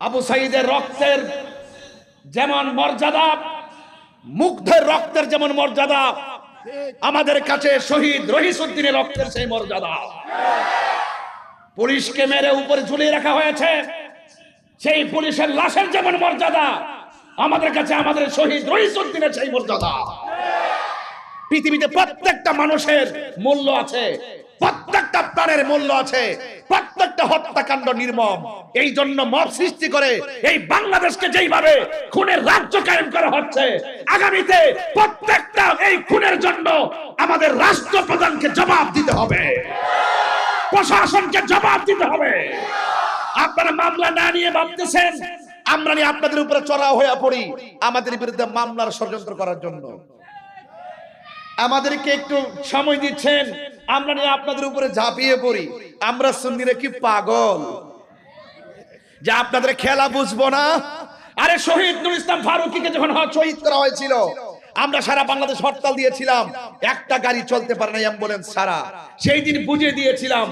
আবু সাইদের রক্তের যেমন মর্যাদা, মুগ্ধের রক্তের যেমন মর্যাদা, আমাদের কাছে শহীদ রহিসুদ্দিনের রক্তের সেই মর্যাদা। পুলিশকে মেরে উপরে ঝুলিয়ে রাখা হয়েছে, সেই পুলিশের লাশের যেমন মর্যাদা, আমাদের কাছে আমাদের শহীদ রহিসুদ্দিনের সেই মর্যাদা। পৃথিবীতে প্রত্যেকটা মানুষের মূল্য আছে। প্রত্যেকটা প্রাণের মূল্য আছে। প্রত্যেকটা হত্যাকাণ্ড নির্মম। এই জন্য মব সৃষ্টি করে এই বাংলাদেশকে যেইভাবে খুনের রাজ্য কায়েম করা হচ্ছে, আগামীতে প্রত্যেকটা এই খুনের জন্য আমাদের জবাব দিতে হবে। প্রশাসনকে জবাব দিতে হবে। আপনারা মামলা না নিয়ে ভাবতেছেন? আমরা নিয়ে আপনাদের উপরে চড়া হয়ে পড়ি। আমাদের বিরুদ্ধে মামলার ষড়যন্ত্র করার জন্য। আমাদেরকে একটু সময় দিচ্ছেন। আমরা নিয়ে আপনাদের উপরে ঝাঁপিয়ে পড়ি। আমরা সুন্নিরা কি পাগল? যে আপনাদের খেলা বুঝব না? আরে শহীদ নুর ইসলাম ফারুকিকে যখন শহীদ করা হয়েছিল, আমরা সারা বাংলাদেশ হরতাল দিয়েছিলাম। একটা গাড়ি চলতে পারে না অ্যাম্বুলেন্স ছাড়া। সেই দিন বুঝিয়ে দিয়েছিলাম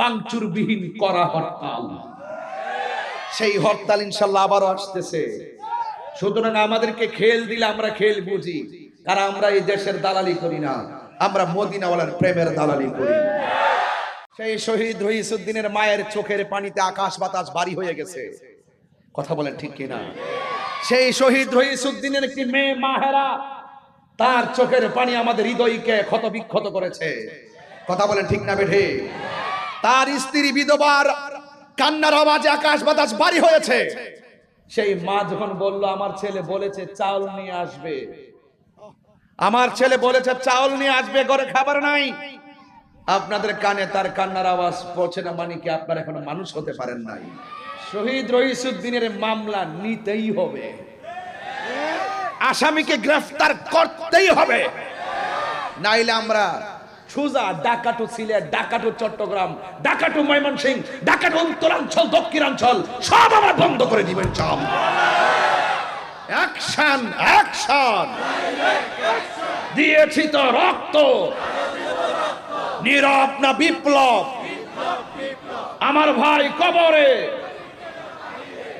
বাংচুর বিহীন করা হরতাল। সেই হরতাল ইনশাল্লাহ আবারও আসতেছে। সুতরাং আমাদেরকে খেল দিলে আমরা খেল বুঝি। কারণ আমরা এই দেশের দালালি করি না, আমরা মদিনাওয়ালার প্রেমের দালালি করি। সেই শহীদ রহিসুদ্দিনের মায়ের চোখের পানিতে আকাশ বাতাস বাড়ি হয়ে গেছে। কথা বলেন ঠিক কিনা? সেই শহীদ রহিসুদ্দিনের একটি মেয়ে মাহেরা, তার চোখের পানি আমাদের হৃদয়কে ক্ষত বিক্ষত করেছে। কথা বলেন ঠিক না বেঠে? তার স্ত্রী বিধবার, কান্নার আওয়াজে আকাশ বাতাস বাড়ি হয়েছে। সেই মা যখন বলল, আমার ছেলে বলেছে চাউল নিয়ে আসবে। আমার ছেলে বলেছে, চাউল নিয়ে আসবে, ঘরে খাবার নাই। আপনাদের কানে তার কান্নার আওয়াজ পৌঁছে না মানে কি আপনারা এখনও মানুষ হতে পারেন নাই? শহীদ রহিসুদ্দিনের মামলা নিতেই হবে। আসামিকে গ্রেফতার করতেই হবে। নাইলে আমরা সুজা ডাকাটু সিলেট ডাকাটু চট্টগ্রাম ডাকাটু ময়মনসিং ডাকাটু উত্তরাঞ্চল, দক্ষিণাঞ্চল, সব আমরা বন্ধ করে দিবেন চাম অ্যাকশন অ্যাকশন। দিয়েছি তো রক্ত। নীরব না বিপ্লব। আমার ভাই কবরে।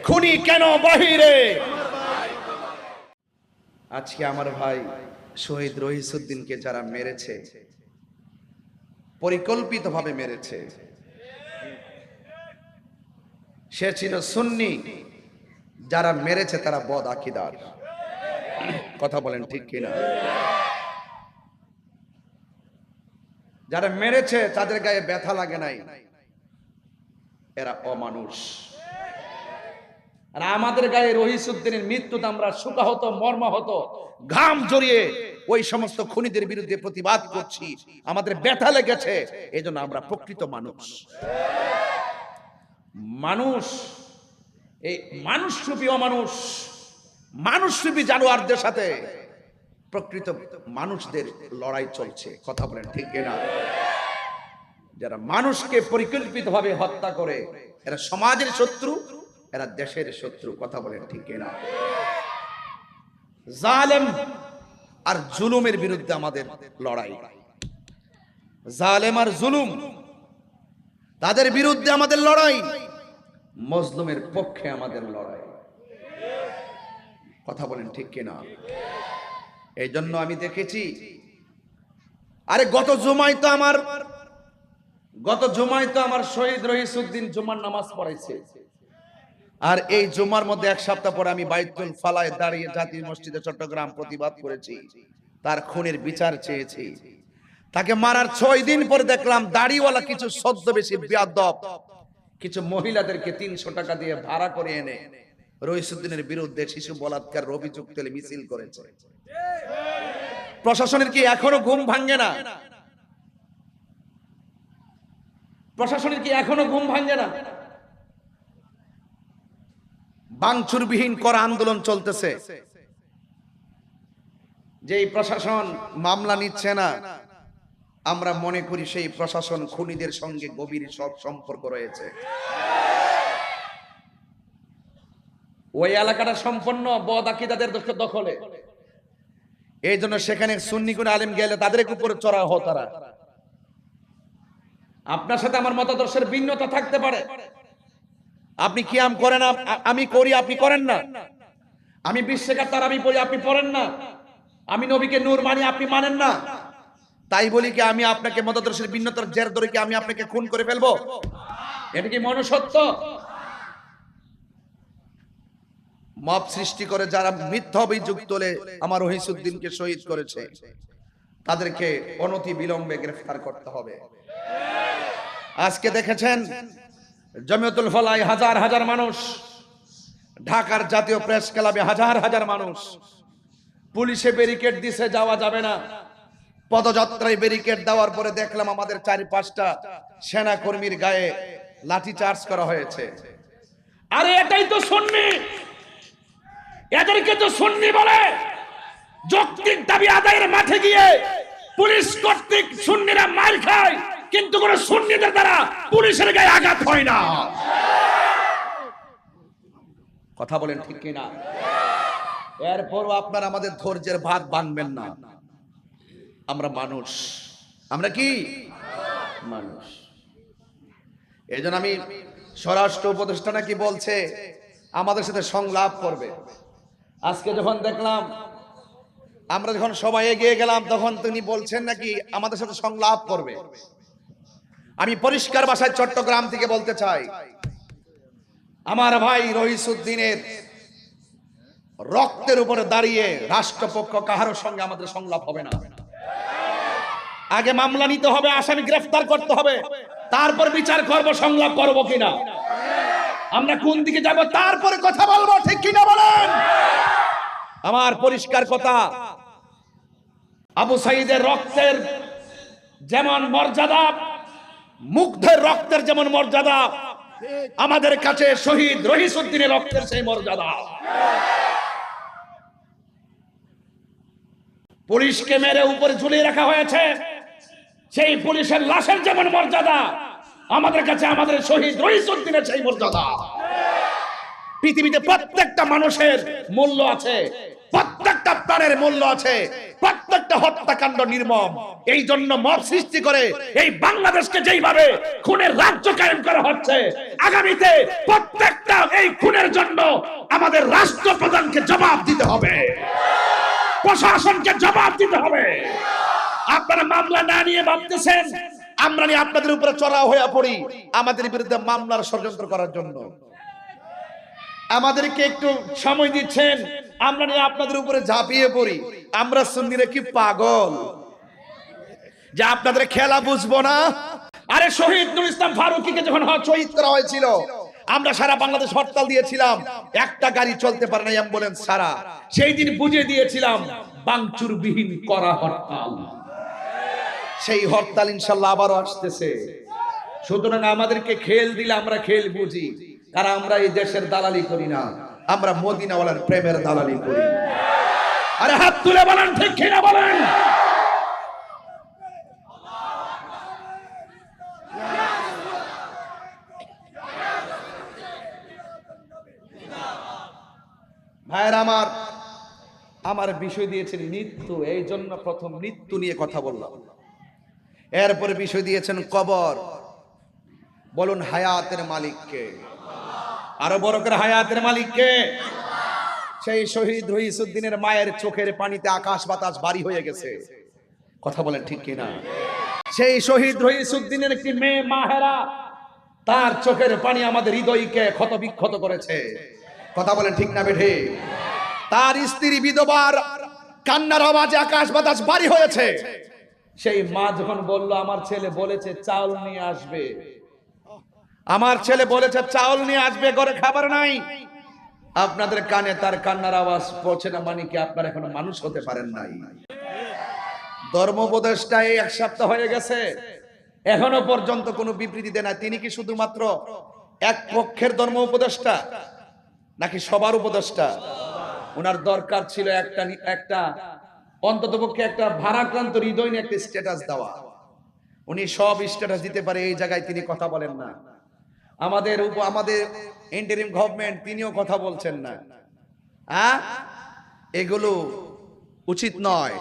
খুনি কেন বাহিরে? আজকে আমার ভাই শহীদ রহিসুদ্দিনকে যারা মেরেছে, পরিকল্পিতভাবে মেরেছে, সে ছিল সুন্নি। যারা মেরেছে তারা বদ আকিদার। কথা বলেন ঠিক কিনা? যারা মেরেছে, তাদের গায়ে ব্যথা লাগে নাই। এরা অমানুষ। আর আমাদের গায়ে রহিসুদ্দিনের মৃত্যুতে আমরা সুখাহত মর্মাহত, ঘাম জড়িয়ে ওই সমস্ত খুনিদের বিরুদ্ধে প্রতিবাদ করছি। আমাদের ব্যথা লেগেছে এই জন্য আমরা প্রকৃত মানুষ। মানুষ, এই মানুষরূপী অমানুষ, মানুষরূপী জানোয়ারদের সাথে প্রকৃত মানুষদের লড়াই চলছে। কথা বলেন ঠিক না যারা মানুষকে পরিকল্পিতভাবে হত্যা করে, এরা সমাজের শত্রু, এরা দেশের শত্রু। কথা বলেন ঠিক না জালেম আর জুলুমের বিরুদ্ধে আমাদের লড়াই। জালেম আর জুলুম, তাদের বিরুদ্ধে আমাদের লড়াই, মজলুমের পক্ষে আমাদের লড়াই। কথা বলেন ঠিক কিনা? এই জন্য আমি দেখেছি। আরে গত জুমায় তো আমার গত জুমায় তো আমার শহীদ রহিসুদ্দিন জুমার নামাজ পড়াইছে। আর এই জুমার মধ্যে এক সপ্তাহ পরে আমি বাইতুল ফালায় দাঁড়িয়ে জাতীয় মসজিদে চট্টগ্রাম প্রতিবাদ করেছি। তার খুনের বিচার চেয়েছি। তাকে মারার ছয় দিন পরে দেখলাম দাড়িওয়ালা কিছু সদ্য বেশি বিয়াদব, কিছু মহিলাদেরকে তিনশো টাকা দিয়ে ভাড়া করে এনে রহিসুদ্দিনের বিরুদ্ধে শিশু বলাৎকার অভিযোগ তুলে মিছিল করেছে। প্রশাসনের কি এখনও ঘুম ভাঙ্গে না? প্রশাসনের কি এখনও ঘুম ভাঙ্গে না? বাংচুরবিহীন করা আন্দোলন চলতেছে। যে প্রশাসন মামলা নিচ্ছে না, আমরা মনে করি সেই প্রশাসন খুনিদের সঙ্গে গভীর সব সম্পর্ক রয়েছে। ওই এলাকাটা সম্পন্ন বদ তাদের দখ- দখলে। এই জন্য সেখানে সুন্নি কোন আলিম গেলে তাদের উপরে চড়া হো তারা। আপনার সাথে আমার মতাদর্শের ভিন্নতা থাকতে পারে। আপনি কিয়াম করেন আমি করি, আপনি করেন না। আমি বিশ্বেকার তার আমি পড়ি আপনি পড়েন না। আমি নবীকে নূর মানি, আপনি মানেন না। তাই বলি কি, আমি আপনাকে মতাদর্শের ভিন্নতার জের ধরে কি আমি আপনাকে খুন করে ফেলব? এটা কি মনুষ্যত্ব? মব সৃষ্টি করে যারা মিথ্যা অভিযোগ তোলে, আমার রহিসুদ্দিনকে শহীদ করেছে। তাদেরকে অনতি বিলম্বে গ্রেফতার করতে হবে। আজকে দেখেছেন, জমিয়তুল ফলাই হাজার হাজার মানুষ, ঢাকার জাতীয় প্রেস ক্লাবে হাজার হাজার মানুষ। পুলিশে ব্যারিকেড দিছে, যাওয়া যাবে না। পদযাত্রায় ব্যারিকেড দেওয়ার পরে দেখলাম আমাদের চারি পাঁচটা সেনা কর্মীর গায়ে লাঠি চার্জ করা হয়েছে। আরে এটাই তো সুন্নি! এদেরকে তো সুন্নি বলে। যৌক্তিক দাবি আদায়ের মাঠে গিয়ে পুলিশ কর্তৃক সুন্নিরা মার খায়, কিন্তু কোন সুন্নিদের দ্বারা পুলিশের গায়ে আঘাত হয় না। কথা বলেন ঠিক কিনা? এরপরও আপনার আমাদের ধৈর্যের ভাত বানবেন না। আমরা মানুষ। আমরা কি? মানুষ। এই আমি স্বরাষ্ট্র উপদেষ্টা নাকি বলছে, আমাদের সাথে সংলাপ করবে। আজকে যখন দেখলাম, আমরা যখন সবাই এগিয়ে গেলাম, তখন তিনি বলছেন নাকি আমাদের সাথে সংলাপ করবে। আমি পরিষ্কার ভাষায় চট্টগ্রাম থেকে বলতে চাই, আমার ভাই রহিসুদ্দিনের রক্তের উপরে দাঁড়িয়ে রাষ্ট্রপক্ষ কাহারোর সঙ্গে আমাদের সংলাপ হবে না। আগে মামলা নিতে হবে, আসামি গ্রেফতার করতে হবে, তারপর বিচার করব, সংলাপ করব কিনা? আমরা কোন দিকে যাব তারপরে কথা বলব, ঠিক কিনা বলেন? আমার পরিষ্কার কথা, আবু সাইদের রক্তের যেমন মর্যাদা, মুগ্ধের রক্তের যেমন মর্যাদা, আমাদের কাছে শহীদ রহিসুদ্দিনের রক্তের সেই মর্যাদা। পুলিশকে মেরে উপরে ঝুলিয়ে রাখা হয়েছে, সেই পুলিশের লাশের যেমন মর্যাদা আমাদের কাছে আমাদের শহীদ রহিসুদ্দিনের সেই মর্যাদা। পৃথিবীতে প্রত্যেকটা মানুষের মূল্য আছে, প্রত্যেকটা প্রাণের মূল্য আছে, প্রত্যেকটা হত্যাকাণ্ড নির্মম। এই জন্য মব সৃষ্টি করে এই বাংলাদেশকে যেইভাবে খুনের রাজ্য কায়েম করা হচ্ছে, আগামীতে প্রত্যেকটা এই খুনের জন্য আমাদের রাষ্ট্রপ্রধানকে জবাব দিতে হবে। প্রশাসনকে জবাব দিতে হবে। আপনারা মামলা না নিয়ে ভাবতেছেন আমরা নিয়ে আপনাদের উপরে চড়াও হয়ে পড়ি আমাদের বিরুদ্ধে মামলার ষড়যন্ত্র করার জন্য। আমাদেরকে একটু সময় দিচ্ছেন, আমরা নিয়ে আপনাদের উপরে ঝাঁপিয়ে পড়ি। আমরা সুন্নিরা কি পাগল? যে আপনাদের খেলা বুঝব না? আরে শহীদ নুর ইসলাম ফারুকিকে যখন শহীদ করা হয়েছিল, আমরা সারা বাংলাদেশ হরতাল দিয়েছিলাম। একটা গাড়ি চলতে পারে না অ্যাম্বুলেন্স ছাড়া। সেই দিন বুঝিয়ে দিয়েছিলাম বাংচুর বিহীন করা হরতাল। সেই হরতাল ইনশাল্লাহ আবারও আসতেছে। সুতরাং আমাদেরকে খেল দিলে আমরা খেল বুঝি, কারণ আমরা এই দেশের দালালি করি না, আমরা মদিনাওয়ালার প্রেমের দালালি করি। আরে হাত তুলে বলেন, ঠিক কিনা বলেন? ভাইয়ের আমার আমার বিষয় দিয়েছেন মৃত্যু এই জন্য প্রথম মৃত্যু নিয়ে কথা বললাম। এরপরে বিষয় দিয়েছেন কবর। বলুন, হায়াতের মালিককে আরও বড় করে, হায়াতের মালিককে সেই শহীদ রহিসুদ্দিনের মায়ের চোখের পানিতে আকাশ বাতাস ভারী হয়ে গেছে। কথা বলেন ঠিক কিনা? সেই শহীদ রহিসুদ্দিনের একটি মেয়ে মাহেরা, তার চোখের পানি আমাদের হৃদয়কে ক্ষত বিক্ষত করেছে। কথা বলেন ঠিক না বেঠে? তার স্ত্রী বিধবার, কান্নার আওয়াজে আকাশ বাতাস ভারী হয়েছে। সেই মা যখন বলল আমার ছেলে বলেছে চাউল নিয়ে আসবে। আমার ছেলে বলেছে চাউল নিয়ে আসবে ঘরে খাবার নাই। আপনাদের কানে তার কান্নার আওয়াজ পৌঁছে না মানে কি আপনারা এখনও মানুষ হতে পারেন নাই? ধর্ম উপদেষ্টা এই এক সপ্তাহ হয়ে গেছে। এখনও পর্যন্ত কোনো বিবৃতি দেয় না। তিনি কি শুধুমাত্র এক পক্ষের ধর্ম উপদেষ্টা নাকি সবার উপদেষ্টা? ওনার দরকার ছিল একটা একটা অন্তত পক্ষে একটা ভারাক্রান্ত হৃদয় নিয়ে একটা স্ট্যাটাস দেওয়া। উনি সব স্ট্যাটাস দিতে পারে, এই জায়গায় তিনি কথা বলেন না। আমাদের উপ, আমাদের ইন্টারিম গভর্নমেন্ট তিনিও কথা বলছেন না। হ্যাঁ এগুলো উচিত নয়।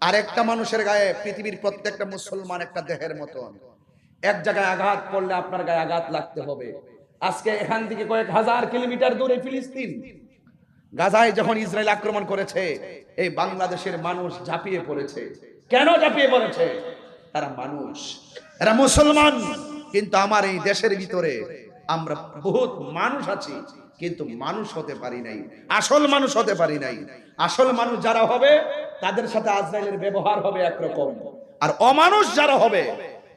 আর একটা মানুষের গায়ে পৃথিবীর প্রত্যেকটা মুসলমান একটা দেহের মতন। এক জায়গায় আঘাত করলে আপনার গায়ে আঘাত লাগতে হবে। আজকে এখান থেকে কয়েক হাজার কিলোমিটার দূরে ফিলিস্তিন। গাজায় যখন ইসরায়েল আক্রমণ করেছে, এই বাংলাদেশের মানুষ ঝাঁপিয়ে পড়েছে। কেন ঝাঁপিয়ে পড়েছে? তারা মানুষ, এরা মুসলমান। কিন্তু আমার এই দেশের ভিতরে আমরা বহুত মানুষ আছি, কিন্তু মানুষ হতে পারি নাই, আসল মানুষ হতে পারি নাই। আসল মানুষ যারা হবে, তাদের সাথে আজরাইলের ব্যবহার হবে একরকম। আর অমানুষ যারা হবে,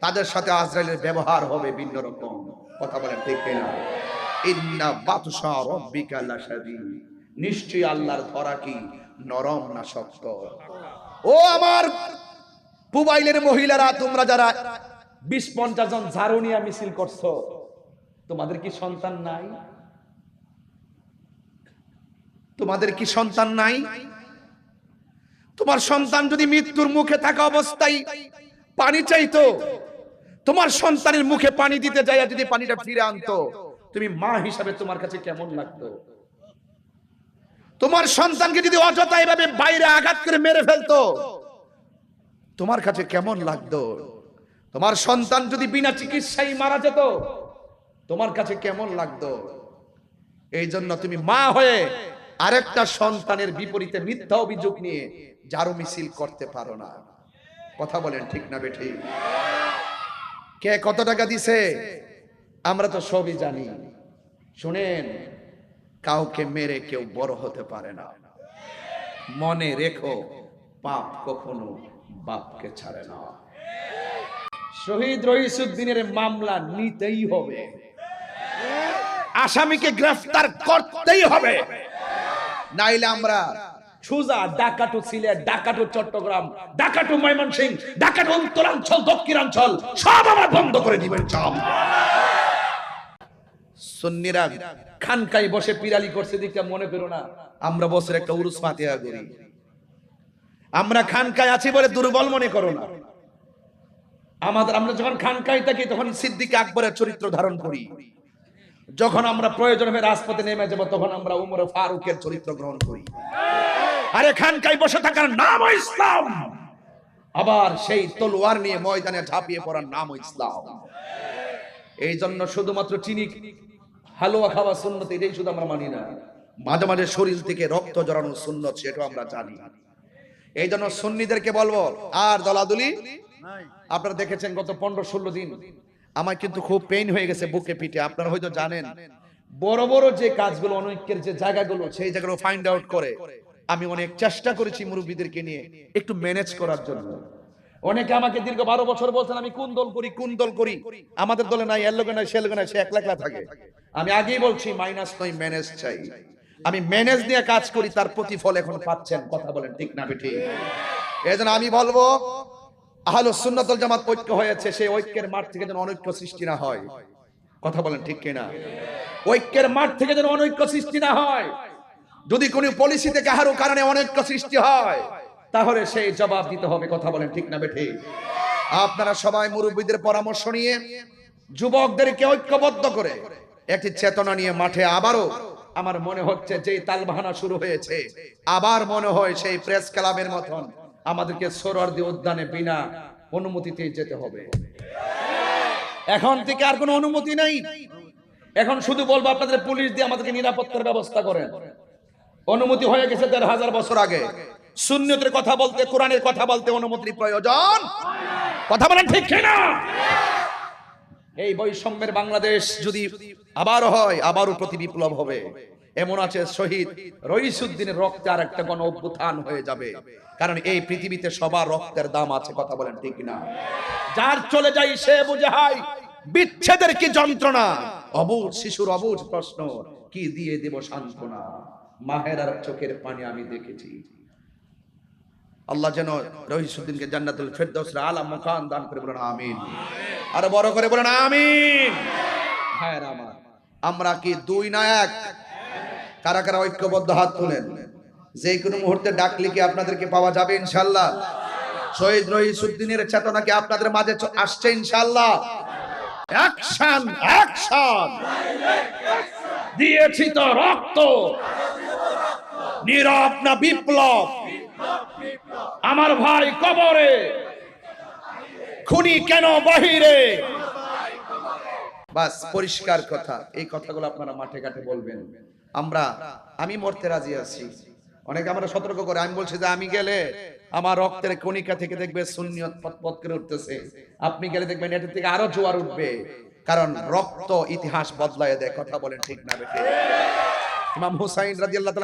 তাদের সাথে আজরাইলের ব্যবহার হবে ভিন্ন রকম। কথা বলেন ঠিক না ইন্না বাতশা রব্বিকা লাশাদীদ। নিশ্চয়ই আল্লাহর ধরা কি? নরম না শক্ত? ও আমার পুবাইলের মহিলারা, তোমরা যারা বিশ পঞ্চাশ জন ঝাড়ু নিয়ে মিছিল করছ, তোমাদের কি সন্তান নাই? তোমাদের কি সন্তান নাই? তোমার সন্তান যদি মৃত্যুর মুখে থাকা অবস্থায় পানি চাইতো, তোমার সন্তানের মুখে পানি দিতে যায় যদি পানিটা ফিরে আনতো, তুমি মা হিসাবে তোমার কাছে কেমন লাগতো? তোমার সন্তানকে যদি অযথা এভাবে বাইরে আঘাত করে মেরে ফেলতো, তোমার কাছে কেমন লাগতো? তোমার সন্তান যদি বিনা চিকিৎসায় মারা যেত, তোমার কাছে কেমন লাগতো? এই জন্য তুমি মা হয়ে আরেকটা সন্তানের বিপরীতে মিথ্যা অভিযোগ নিয়ে জারো মিছিল করতে পারো না। কথা বলেন ঠিক না বেঠি? কে কত টাকা দিছে? আমরা তো সবই জানি। শুনেন কাউকে মেরে কেউ বড় হতে পারে না। মনে রেখো, পাপ কখনো বাপকে ছাড়ে না। শহীদ রহিসুদ্দিনের মামলা নিতেই হবে। আসামিকে গ্রেফতার করতেই হবে। নাইলে আমরা সুজা ডাকাটু সিলেট ডাকাটু চট্টগ্রাম ডাকাটু ময়মনসিং ডাকাটু উত্তরাঞ্চল, দক্ষিণাঞ্চল, সব আমরা বন্ধ করে দিবেন সব সুন্নিরা খানকাই বসে পিরালি করছে দিকটা মনে করো না। আমরা বছর একটা উরুস ফাতিহা করি। আমরা খানকায় আছি বলে দুর্বল মনে করো না। আমাদের, আমরা যখন খানকাই থাকি, তখন সিদ্দিক আকবরের চরিত্র ধারণ করি। যখন আমরা প্রয়োজন হয়ে রাজপথে নেমে যাব, তখন আমরা উমর ফারুকের চরিত্র গ্রহণ করি। আরে খানকাই বসে থাকার নাম ইসলাম। আবার সেই তলোয়ার নিয়ে ময়দানে ঝাঁপিয়ে পড়ার নাম ইসলাম। এই জন্য শুধুমাত্র চিনি হালুয়া খাওয়া সুন্নত, এটাই শুধু আমরা মানি না। মাঝে মাঝে শরীর থেকে রক্ত জড়ানো সুন্নত, সেটাও আমরা জানি। এই জন্য সুন্নিদেরকে বলব, আর দলাদুলি? আপনারা দেখেছেন গত পনেরো ষোলো দিন, আমার কিন্তু খুব পেইন হয়ে গেছে বুকে পিঠে, আপনারা হয়তো জানেন। বড় বড় যে কাজগুলো, অনৈক্যের যে জায়গাগুলো, সেই জায়গাগুলো ফাইন্ড আউট করে, আমি অনেক চেষ্টা করেছি মুরব্বীদেরকে নিয়ে একটু ম্যানেজ করার জন্য। অনেকে আমাকে দীর্ঘ বারো বছর বলছেন, আমি কোন দল করি? কোন দল করি? আমাদের দলে নাই, এর লোকে নাই, সে লোকে নাই, সে একলা একলা থাকে। আমি আগেই বলছি মাইনাস নয় ম্যানেজ চাই। আমি ম্যানেজ নিয়ে কাজ করি, তার প্রতিফল এখন পাচ্ছেন, কথা বলেন ঠিক না বেঠি এই জন্য আমি বলব, আহলো সুন্নাতুল জামাত ঐক্য হয়েছে, সেই ঐক্যের মাঠ থেকে যেন অনৈক্য সৃষ্টি না হয়। কথা বলেন ঠিক কিনা? ঐক্যের মাঠ থেকে যেন অনৈক্য সৃষ্টি না হয়। যদি কোনো পলিসিতে থেকে কারও কারণে অনৈক্য সৃষ্টি হয় তাহলে সেই জবাব দিতে হবে, কথা বলেন ঠিক না বেঠি? আপনারা সবাই মুরব্বীদের পরামর্শ নিয়ে যুবকদেরকে ঐক্যবদ্ধ করে একটি চেতনা নিয়ে মাঠে আবারও আমার মনে হচ্ছে যে তালবাহানা শুরু হয়েছে, আবার মনে হয় সেই প্রেস ক্লাবের মতন আমাদেরকে সোহরাওয়ার্দী উদ্যানে বিনা অনুমতিতে যেতে হবে। এখন থেকে আর কোনো অনুমতি নেই। এখন শুধু বলব আপনাদের পুলিশ দিয়ে আমাদেরকে নিরাপত্তার ব্যবস্থা করেন। অনুমতি হয়ে গেছে দেড় হাজার বছর আগে। শূন্যতের কথা বলতে, কোরআনের কথা বলতে অনুমতির প্রয়োজন। কথা বলেন ঠিক কিনা? এই বৈষম্যের বাংলাদেশ যদি আবারও হয়, আবারও প্রতি বিপ্লব হবে। এমন আছে শহীদ রইসুদ্দিনের রক্তে আর একটা গণ অভ্যুত্থান হয়ে যাবে। কারণ এই পৃথিবীতে সবার রক্তের দাম আছে, কথা বলেন ঠিক না যার চলে যাই সে বুঝে, হাই, বিচ্ছেদের কি যন্ত্রণা? অবুজ শিশুর অবুজ প্রশ্ন, কি দিয়ে দেব সান্ত্বনা? মাহের আর চোখের পানি আমি দেখেছি। আল্লাহ যেন রহিসুদ্দিনকে জান্নাতুল ফেরদৌসের আলা মুকান দান করে বলেন, আমিন। আর বড় করে বলেন, আমিন। হ্যাঁ আমার, আমরা কি দুই না এক? কারা কারা ঐক্যবদ্ধ হাত তুলেন? যে কোনো মুহূর্তে ডাকলে কি আপনাদেরকে পাওয়া যাবে ইনশাল্লাহ শহীদ রহিসুদ্দিনের চেতনা কি আপনাদের মাঝে আসছে ইনশাল্লাহ অ্যাকশন অ্যাকশন। দিয়েছি তো রক্ত। নীরব না বিপ্লব। আমার ভাই কবরে। খুনি কেন বাহিরে? বাস, পরিষ্কার কথা। এই কথাগুলো আপনারা মাঠে ঘাটে বলবেন। আমরা, আমি মরতে রাজি আছি। অনেকে আমরা সতর্ক করে, আমি বলছি যে আমি গেলে আমার রক্তের কণিকা থেকে দেখবে শূন্যত পথ করে উঠতেছে। আপনি গেলে দেখবেন এটার থেকে আরও জোয়ার উঠবে। কারণ রক্ত ইতিহাস বদলায় দেয়, কথা বলেন ঠিক না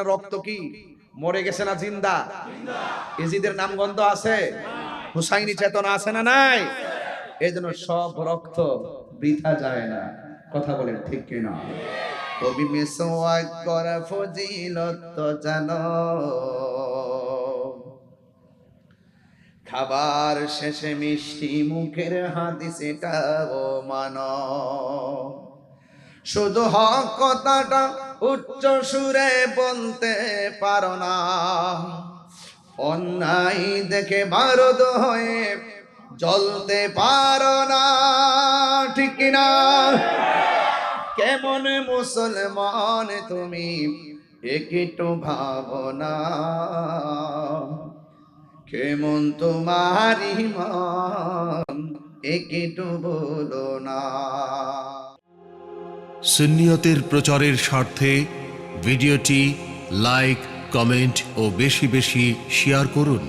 রক্ত কি? মরে গেছে না জিন্দা? ইজিদের নাম গন্ধ আছে? হুসাইনি চেতনা আছে না নাই? এই জন্য সব রক্ত বৃথা যায় না। কথা বলেন ঠিক কিনা? কবি মিসওয়াক করা ফজিলত জানো। খাবার শেষে মিষ্টি মুখের হাদিস এটাও মানো। শুধু হক কথাটা উচ্চ সুরে বলতে পারো না। অন্যায় দেখে ভারত হয়ে জ্বলতে পারো না, ঠিক না কেমন মুসলমান তুমি, একটু ভাবনা কেমন তোমার ইমান, একটু বলো না। সুন্নিয়তের প্রচারের স্বার্থে ভিডিওটি লাইক, কমেন্ট ও বেশি বেশি শেয়ার করুন।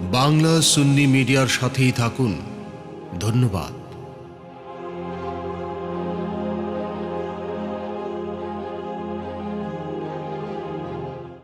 বাংলা সুন্নি মিডিয়ার সাথেই থাকুন। ধন্যবাদ।